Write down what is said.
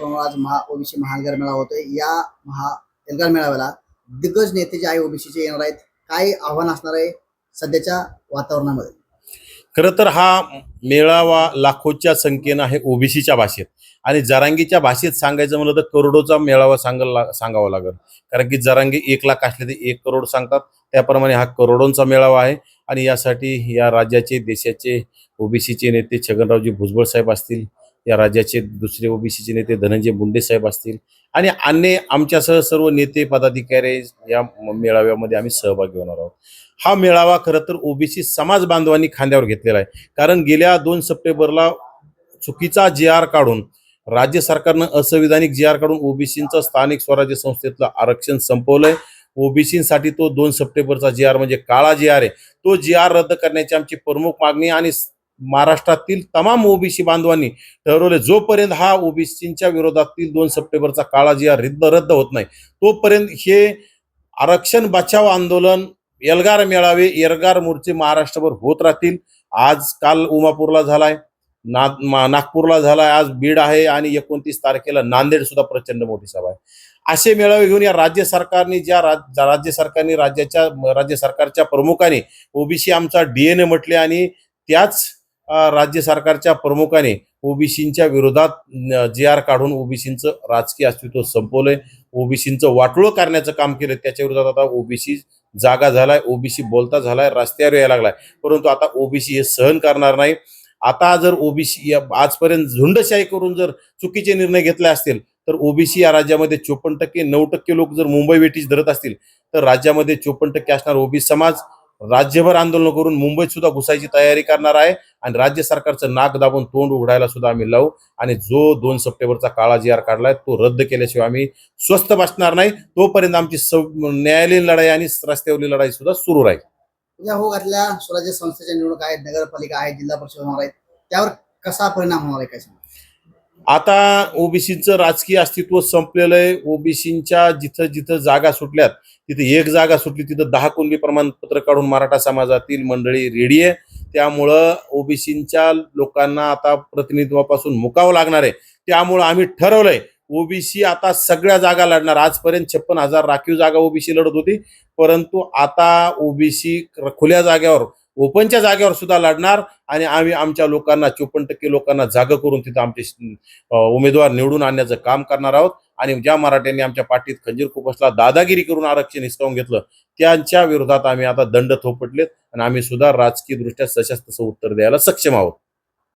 उपक्रमावर आज महा ओबीसी महाएल्गार मेळावा होतोय. या महा एल्गार मेळाव्याला दिग्गज नेते जे आहे ओबीसीचे येणार आहेत. काय आव्हान असणार आहे सध्याच्या वातावरणामध्ये? खरं तर हा मेळावा लाखोच्या संख्येनं आहे ओबीसीच्या भाषेत. आणि जरांगीच्या भाषेत सांगायचं म्हणलं तर करोडोचा मेळावा सांगायला सांगावा लागेल. कारण की जरांगी एक लाख असले तर एक करोड सांगतात. त्याप्रमाणे हा करोडोंचा मेळावा आहे. आणि यासाठी या राज्याचे देशाचे ओबीसीचे नेते छगनरावजी भुजबळ साहेब असतील या राज्याचे दुसरे ओबीसीचे नेते धनंजय मुंडे साहेब असतील. आणि अन्य आमच्यासह सर्व नेते पदाधिकारी या मेळाव्यामध्ये आम्ही सहभागी होणार आहोत. हा मेळावा खरं तर ओबीसी समाज बांधवांनी खांद्यावर घेतलेला आहे. कारण गेल्या दोन सप्टेंबरला चुकीचा जे आर काढून राज्य सरकारनं असंविधानिक जे आर काढून ओबीसींचं स्थानिक स्वराज्य संस्थेतलं आरक्षण संपवलंय. ओबीसीसाठी तो दोन सप्टेंबरचा जी आर म्हणजे काळा जे आर आहे. तो जे आर रद्द करण्याची आमची प्रमुख मागणी आणि महाराष्ट्रातील तमाम ओबीसी बांधवांनी ठरवले जोपर्यंत हा ओबीसींच्या विरोधातील दोन सप्टेंबरचा काळा जी रद्द रद्द होत नाही तोपर्यंत हे आरक्षण बचाव आंदोलन एल्गार मेळावे एल्गार मोर्चे महाराष्ट्रभर होत राहतील. आज काल उमापूरला झालाय ना मा- नागपूरला झालाय आज बीड आहे आणि एकोणतीस तारखेला नांदेड सुद्धा प्रचंड मोठी सभा आहे. असे मेळावे घेऊन या राज्य सरकारने ज्या राज- राज्य सरकारने राज्याच्या राज्य सरकारच्या प्रमुखाने ओबीसी आमचा डीएनए म्हटले आणि त्याच राज्य सरकारच्या प्रमुखाने ओबीसींच्या विरोधात जे आर काढून ओबीसींचं राजकीय अस्तित्व संपवलंय. ओबीसींचं वाटोळं करण्याचं काम केलं त्याच्या विरोधात आता ओबीसी जागा झालाय ओबीसी बोलता झालाय रस्त्यावर यायला लागलाय. परंतु आता ओबीसी हे सहन करणार नाही. आता जर ओबीसी आजपर्यंत झुंडशाही करून जर चुकीचे निर्णय घेतले असतील तर ओबीसी या राज्यामध्ये चोपन्न टक्के नऊ टक्के लोक जर मुंबई वेटीच धरत असतील तर राज्यामध्ये चोपन्न टक्के असणार ओबीसी समाज. राज्यभर आंदोलन करून मुंबईत सुद्धा घुसायची तयारी करणार आहे आणि राज्य सरकारचं नाक दाबून तोंड उघडायला सुद्धा आम्ही लावू आणि जो दोन सप्टेंबरचा काळा जी आर काढलाय तो रद्द केल्याशिवाय आम्ही स्वस्थ बसणार नाही. तोपर्यंत आमची न्यायालयीन लढाई आणि रस्त्यावरील लढाई सुद्धा सुरू राहील. उद्या हो घातल्या स्वराज्य संस्थेच्या निवडणूक आहेत नगरपालिका आहेत जिल्हा परिषद होणार आहेत. त्यावर कसा परिणाम होणार आहे काय आता ओबीसीचं राजकीय अस्तित्व संपलेलं आहे ओबीसींच्या जिथं जिथं जागा सुटल्यात तिथे एक जागा सुटली तिथं दहा कुणबी प्रमाणपत्र काढून मराठा समाजातील मंडळी रेडी आहे. त्यामुळं ओबीसींच्या लोकांना आता प्रतिनिधित्वापासून मुकावं लागणार आहे. त्यामुळं आम्ही ठरवलंय ओबीसी आता सगळ्या जागा लढणार. आजपर्यंत छप्पन हजार राखीव जागा ओबीसी लढत होती. परंतु आता ओबीसी खुल्या जागेवर ओपनच्या जागेवर सुद्धा लढणार आणि आम्ही आमच्या लोकांना चोपन्न टक्के लोकांना जागं करून तिथं आमचे उमेदवार निवडून आणण्याचं काम करणार आहोत. आणि ज्या मराठ्यांनी आमच्या पाठीत खंजीर खुपसला दादागिरी करून आरक्षण हिसकावून घेतलं त्यांच्या विरोधात आम्ही आता दंड थोपटलेत आणि आम्ही सुद्धा राजकीय दृष्ट्या सशस्त्र उत्तर द्यायला सक्षम आहोत.